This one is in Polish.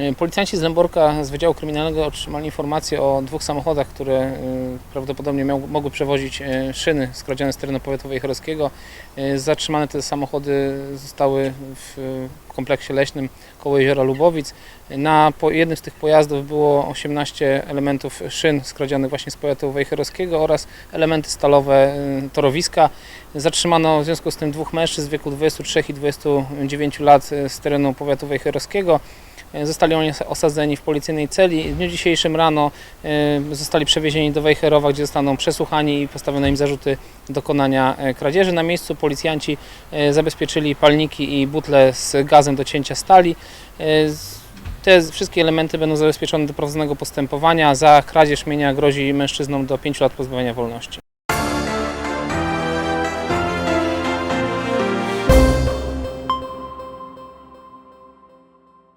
E, Policjanci z Lęborka z Wydziału Kryminalnego otrzymali informację o dwóch samochodach, które e, prawdopodobnie miał, mogły przewozić e, szyny skradzione z terenu powiatu wejherowskiego. E, Zatrzymane te samochody zostały w kompleksie leśnym koło jeziora Lubowic. Na jednym z tych pojazdów było 18 elementów szyn skradzionych właśnie z powiatu wejherowskiego oraz elementy stalowe torowiska. Zatrzymano w związku z tym dwóch mężczyzn w wieku 23 i 29 lat z terenu powiatu wejherowskiego. E, Zostali oni osadzeni w policyjnej celi. W dniu dzisiejszym rano e, zostali przewiezieni do Wejherowa, gdzie zostaną przesłuchani i postawione im zarzuty dokonania e, kradzieży. Na miejscu policjanci zabezpieczyli palniki i butle z gazem do cięcia stali. Te wszystkie elementy będą zabezpieczone do prowadzonego postępowania. Za kradzież mienia grozi mężczyznom do 5 lat pozbawienia wolności.